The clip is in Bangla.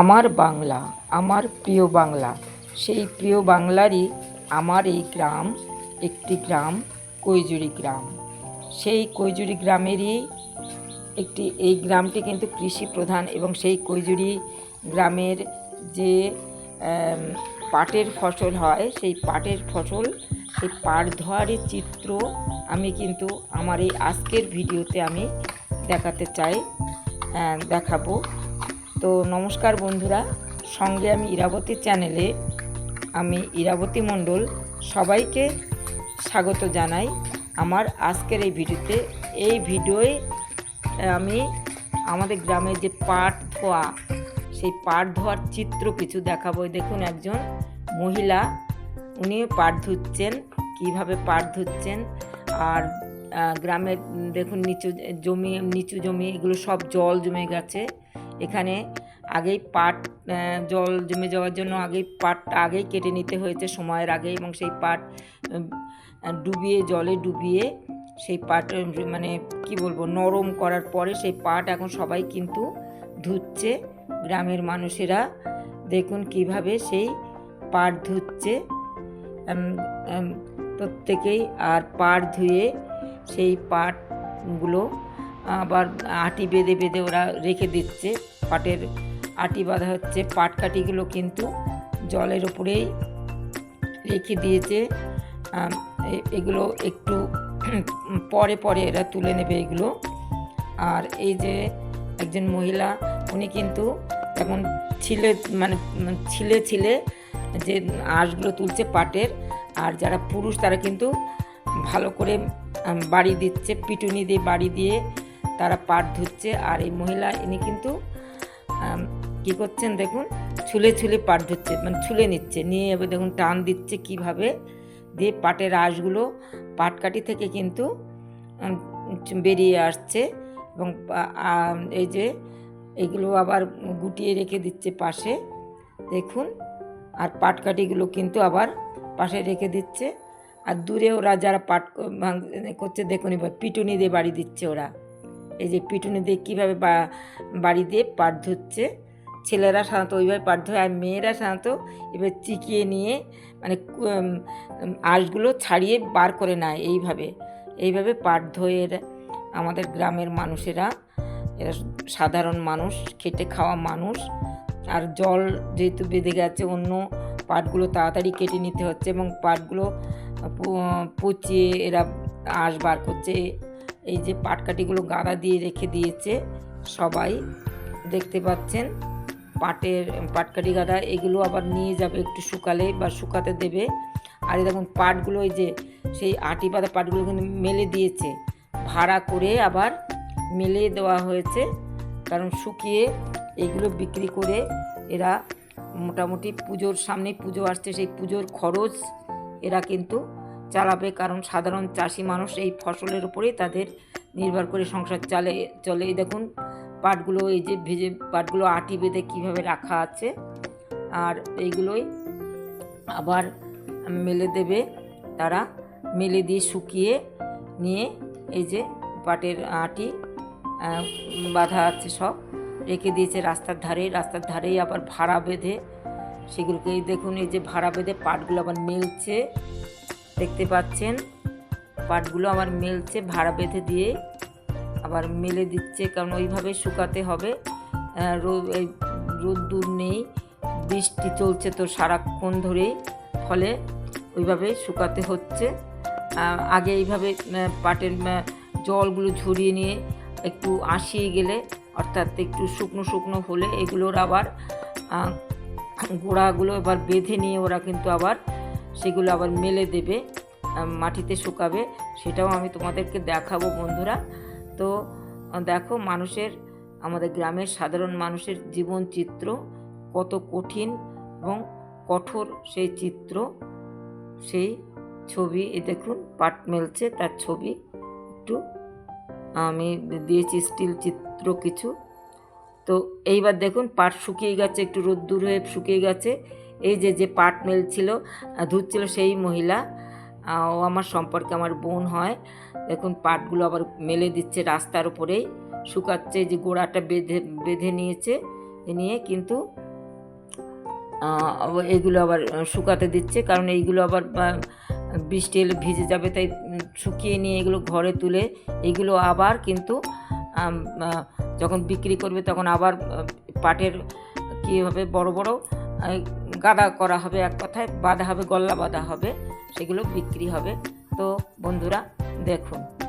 আমার বাংলা, আমার প্রিয় বাংলা। সেই প্রিয় বাংলারই আমার এই গ্রাম, একটি গ্রাম, কৈজুরি গ্রাম। সেই কৈজুরি গ্রামেরই একটি, এই গ্রামটি কিন্তু কৃষি প্রধান এবং সেই কৈজুরি গ্রামের যে পাটের ফসল হয়, সেই পাটের ফসল, সেই পাট ধোয়ারের চিত্র আমি কিন্তু আমার এই আজকের ভিডিওতে আমি দেখাতে চাই দেখাবো। তো নমস্কার বন্ধুরা, সঙ্গে আমি ইরাবতী চ্যানেলে আমি ইরাবতী মণ্ডল সবাইকে স্বাগত জানাই। আমার আজকের এই ভিডিওতে, এই ভিডিওয়ে আমি আমাদের গ্রামে যে পাট ধোয়া, সেই পাট ধোয়ার চিত্র কিছু দেখাবো। দেখুন একজন মহিলা, উনি পাট ধুচ্ছেন, কীভাবে পাট ধুচ্ছেন, আর গ্রামের দেখুন নিচু জমি নিচু জমি, এগুলো সব জল জমে গেছে। এখানে আগেই পাট জল জমে যাওয়ার জন্য আগেই পাটটা আগেই কেটে নিতে হয়েছে সময়ের আগে এবং সেই পাট ডুবিয়ে জলে ডুবিয়ে সেই পাট মানে কি বলব, নরম করার পরে সেই পাট এখন সবাই কিন্তু ধুচ্ছে। গ্রামের মানুষেরা দেখুন কীভাবে সেই পাট ধুচ্ছে। প্রত্যেকেই আর পাট ধুয়ে সেই পাটগুলো আবার আটি বেঁধে বেঁধে ওরা রেখে দিচ্ছে। পাটের আটি বাঁধা হচ্ছে। পাটকাঠিগুলো কিন্তু জলের ওপরেই রেখে দিয়েছে। এগুলো একটু পরে পরে এরা তুলে নেবে এগুলো। আর এই যে একজন মহিলা, উনি কিন্তু এখন ছিলে মানে ছিলে ছিলে যে আঁশগুলো তুলছে পাটের, আর যারা পুরুষ তারা কিন্তু ভালো করে বাড়ি দিচ্ছে, পিটুনি দিয়ে বাড়ি দিয়ে তারা পাট ধুচ্ছে আর এই মহিলা ইনি কিন্তু কি করছেন দেখুন, ছুলে ছুলে পাট ধুচ্ছে মানে ছুলে নিচ্ছে, নিয়ে এবার দেখুন টান দিচ্ছে কীভাবে, দিয়ে পাটের আঁশগুলো পাটকাঠি থেকে কিন্তু বেরিয়ে আসছে এবং এই যে এগুলো আবার গুটিয়ে রেখে দিচ্ছে পাশে, দেখুন, আর পাটকাঠিগুলো কিন্তু আবার পাশে রেখে দিচ্ছে, আর দূরে ওরা যারা পাট করছে দেখুন এবার পিটুনি দিয়ে বাড়ি দিচ্ছে ওরা। এই যে পিটুনি দিয়ে কীভাবে বাড়ি দিয়ে পাট ধুচ্ছে ছেলেরা সাধারণত ওইভাবে পাট ধোয় আর মেয়েরা সাধারণত এবার চিকিয়ে নিয়ে মানে আঁশগুলো ছাড়িয়ে বার করে নেয় এইভাবে। এইভাবে পাট ধোয়ে আমাদের গ্রামের মানুষেরা, এরা সাধারণ মানুষ, খেটে খাওয়া মানুষ, আর জল যেহেতু বেঁধে গেছে, অন্য পাটগুলো তাড়াতাড়ি কেটে নিতে হচ্ছে এবং পাটগুলো পচিয়ে এরা আঁশ বার করছে। এই যে পাটকাঠিগুলো গাদা দিয়ে রেখে দিয়েছে সবাই, দেখতে পাচ্ছেন? পাটের, পাটকাঠি গাদা, এগুলো আবার নিয়ে যাবে একটু শুকালে বা শুকাতে দেবে। আর দেখুন পাটগুলো এই যে, সেই আটি পাতা পাটগুলো কিন্তু মেলে দিয়েছে। ভাড়া করে আবার মেলে দেওয়া হয়েছে। কারণ শুকিয়ে এগুলো বিক্রি করে এরা মোটামুটি পুজোর সামনে পুজো আসছে, সেই পুজোর খরচ এরা কিন্তু চালাবে, কারণ সাধারণ চাষি মানুষ এই ফসলের উপরেই তাদের নির্ভর করে সংসার চালে, চলে। দেখুন, পাটগুলো, এই যে ভেজে পাটগুলো আটি বেঁধে কীভাবে রাখা আছে। আর এইগুলোই আবার মেলে দেবে তারা। মেলে দিয়ে শুকিয়ে নিয়ে এই যে পাটের আটি বাঁধা আছে সব, রেখে দিয়েছে রাস্তার ধারে। রাস্তার ধারেই আবার ভাড়া বেঁধে সেগুলোকে দেখুন, এই যে ভাড়া বেঁধে পাটগুলো আবার মেলছে। দেখতে পাচ্ছেন? পাটগুলো আবার মেলছে, ভাড়া বেঁধে দিয়ে। আবার মেলে দিচ্ছে, কারণ ওইভাবে শুকাতে হবে। এই রোদ্দুর নেই, বৃষ্টি চলছে তো সারাক্ষণ ধরেই, ফলে ওইভাবে শুকাতে হচ্ছে। আগে এইভাবে পাটের জলগুলো ঝরিয়ে নিয়ে একটু আশিয়ে গেলে, অর্থাৎ একটু শুকনো শুকনো হলে এগুলোর আবার গোড়াগুলো এবার বেঁধে নিয়ে ওরা কিন্তু আবার সেগুলো আবার মেলে দেবে মাটিতে শুকাবে, সেটাও আমি তোমাদেরকে দেখাবো বন্ধুরা। তো দেখো মানুষের, আমাদের গ্রামের সাধারণ মানুষের জীবন চিত্র কত কঠিন এবং কঠোর সেই চিত্র, সেই ছবি। এ দেখুন, পাট মেলছে তার ছবি। একটু, আমি দিয়েছি স্টিল চিত্র কিছু। তো, এইবার দেখুন, পাট শুকিয়ে গেছে, একটু রোদ্দুর হয়ে শুকিয়ে গেছে। এই যে যে পাট মেল ছিল ধুচ্ছিল সেই মহিলা ও আমার সম্পর্কে আমার বোন হয়। দেখুন পাটগুলো আবার মেলে দিচ্ছে রাস্তার উপরেই। শুকাচ্ছে যে গোড়াটা বেঁধে বেঁধে নিয়েছে, নিয়ে কিন্তু এগুলো আবার শুকাতে দিচ্ছে। কারণ এইগুলো আবার বৃষ্টি এলে ভিজে যাবে, তাই শুকিয়ে নিয়ে এগুলো ঘরে তুলে, এগুলো আবার কিন্তু যখন বিক্রি করবে, তখন আবার পাটের কী হবে, বড় বড় গাদা করা হবে এক কথায়, বাঁধা হবে, গল্লা বাঁধা হবে, সেগুলো বিক্রি হবে। তো বন্ধুরা, দেখুন।